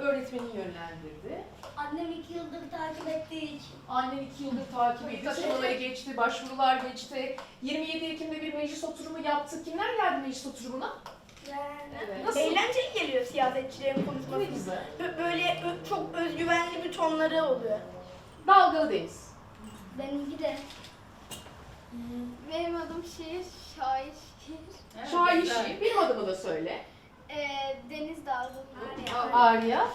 Öğretmenin yönlendirdi. Annem iki yıldır takip ettiği için. Annen iki yıldır takip etti. Aşamaları geçti, başvurular geçti. 27 Ekim'de bir meclis oturumu yaptık. Kimler geldi meclis oturumuna? Evet. Nasıl? Eğlenceli geliyor siyasetçilerin Ne konuşması. güzel. Bö- Böyle ö- çok özgüvenli bir tonları oluyor. Dalgalı Deniz. Benimki de. Benim adım Şiir, şair Şiir. Şahin şiir. Benim adımı da söyle. Ee, Deniz Dalgın. Arya.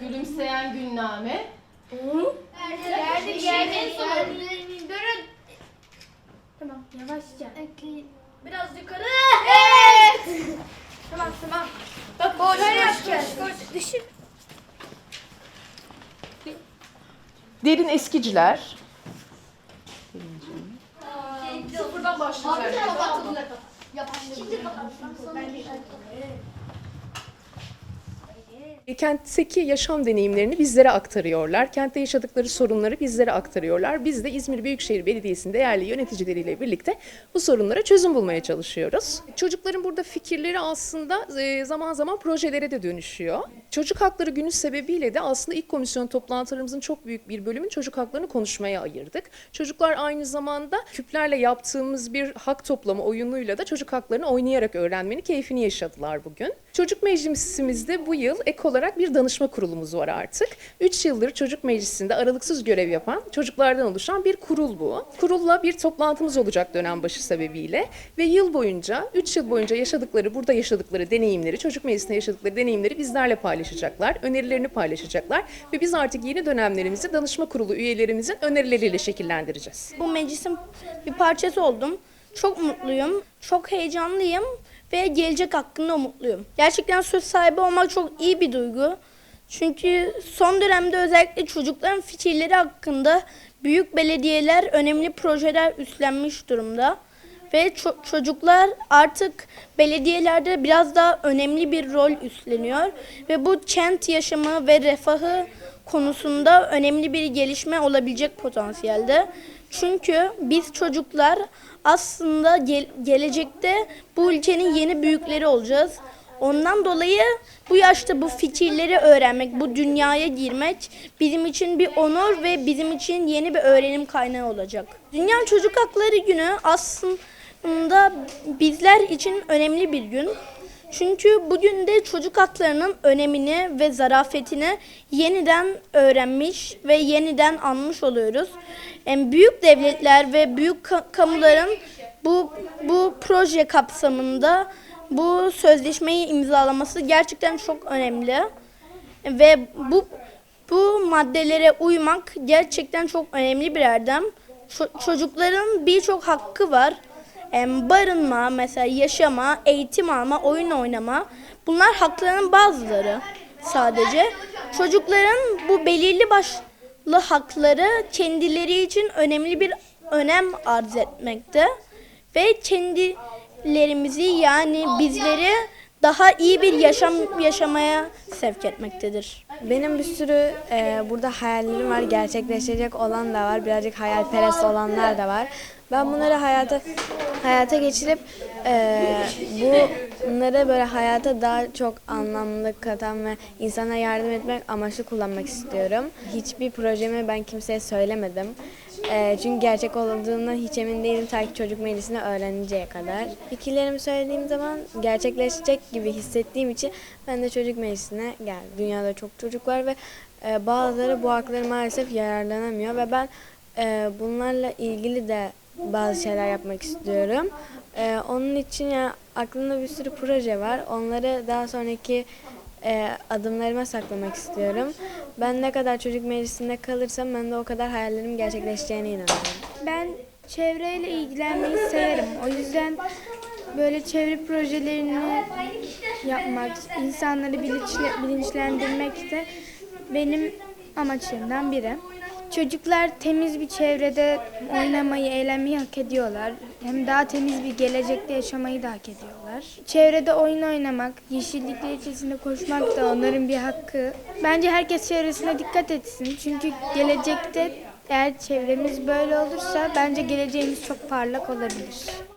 Gülümseyen Günname. Geldi, geldi. Durun. Tamam yavaşça. Biraz yukarı. Evet. Tamam tamam. Bak böyle yapacağız. Düşün. Derin Eskiciler. Sıfırdan başlayacağız. Kentteki yaşam deneyimlerini bizlere aktarıyorlar. Kentte yaşadıkları sorunları bizlere aktarıyorlar. Biz de İzmir Büyükşehir Belediyesi'nin değerli yöneticileriyle birlikte bu sorunlara çözüm bulmaya çalışıyoruz. Çocukların burada fikirleri aslında e, zaman zaman projelere de dönüşüyor. Çocuk Hakları Günü sebebiyle de aslında ilk komisyon toplantılarımızın çok büyük bir bölümünü çocuk haklarını konuşmaya ayırdık. Çocuklar aynı zamanda küplerle yaptığımız bir hak toplama oyunuyla da çocuk haklarını oynayarak öğrenmenin keyfini yaşadılar bugün. Çocuk Meclisimizde bu yıl ek olarak bir danışma kurulumuz var artık. 3 yıldır Çocuk Meclisi'nde aralıksız görev yapan çocuklardan oluşan bir kurul bu. Kurulla bir toplantımız olacak dönem başı sebebiyle ve yıl boyunca, 3 yıl boyunca yaşadıkları, burada yaşadıkları deneyimleri, Çocuk Meclisi'nde yaşadıkları deneyimleri bizlerle paylaşacaklar, önerilerini paylaşacaklar ve biz artık yeni dönemlerimizi danışma kurulu üyelerimizin önerileriyle şekillendireceğiz. Bu meclisin bir parçası oldum. Çok mutluyum, çok heyecanlıyım ve gelecek hakkında umutluyum. Gerçekten söz sahibi olmak çok iyi bir duygu. Çünkü son dönemde özellikle çocukların fikirleri hakkında büyük belediyeler önemli projeler üstlenmiş durumda. Ve ço- çocuklar artık belediyelerde biraz daha önemli bir rol üstleniyor. Ve bu kent yaşamı ve refahı konusunda önemli bir gelişme olabilecek potansiyelde. Çünkü biz çocuklar aslında gel- gelecekte bu ülkenin yeni büyükleri olacağız. Ondan dolayı bu yaşta bu fikirleri öğrenmek, bu dünyaya girmek bizim için bir onur ve bizim için yeni bir öğrenim kaynağı olacak. Dünya Çocuk Hakları Günü aslında bizler için önemli bir gün. Çünkü bugün de çocuk haklarının önemini ve zarafetini yeniden öğrenmiş ve yeniden anmış oluyoruz. Yani büyük devletler ve büyük ka- kamuların bu bu proje kapsamında bu sözleşmeyi imzalaması gerçekten çok önemli. Ve bu bu maddelere uymak gerçekten çok önemli bir erdem. Ço- çocukların birçok hakkı var. Barınma, mesela yaşama, eğitim alma, oyun oynama. Bunlar haklarının bazıları sadece. Çocukların bu belirli başlı hakları kendileri için önemli bir önem arz etmekte. Ve kendilerimizi yani bizleri daha iyi bir yaşam yaşamaya sevk etmektedir. Benim bir sürü e, burada hayallerim var. Gerçekleşecek olan da var. Birazcık hayalperest olanlar da var. Ben bunları hayata hayata geçirip e, bu bunları böyle hayata daha çok anlamlı katan ve insana yardım etmek amaçlı kullanmak istiyorum. Hiçbir projemi ben kimseye söylemedim. E, çünkü gerçek olduğundan hiç emin değilim ta ki çocuk meclisine öğreninceye kadar. Fikirlerimi söylediğim zaman gerçekleşecek gibi hissettiğim için ben de çocuk meclisine geldim. Dünyada çok çocuk var ve e, bazıları bu hakları maalesef yararlanamıyor ve ben e, bunlarla ilgili de bazı şeyler yapmak istiyorum. E, onun için ya aklımda bir sürü proje var. Onları daha sonraki e, adımlarıma saklamak istiyorum. Ben ne kadar çocuk meclisinde kalırsam ben de o kadar hayallerimin gerçekleşeceğine inanıyorum. Ben çevreyle ilgilenmeyi severim. O yüzden böyle çevre projelerini yapmak, insanları bilinçle, bilinçlendirmek de benim amaçlarımdan biri. Çocuklar temiz bir çevrede oynamayı, eğlenmeyi hak ediyorlar. Hem daha temiz bir gelecekte yaşamayı da hak ediyorlar. Çevrede oyun oynamak, yeşillikler içerisinde koşmak da onların bir hakkı. Bence herkes çevresine dikkat etsin. Çünkü gelecekte eğer çevremiz böyle olursa bence geleceğimiz çok parlak olabilir.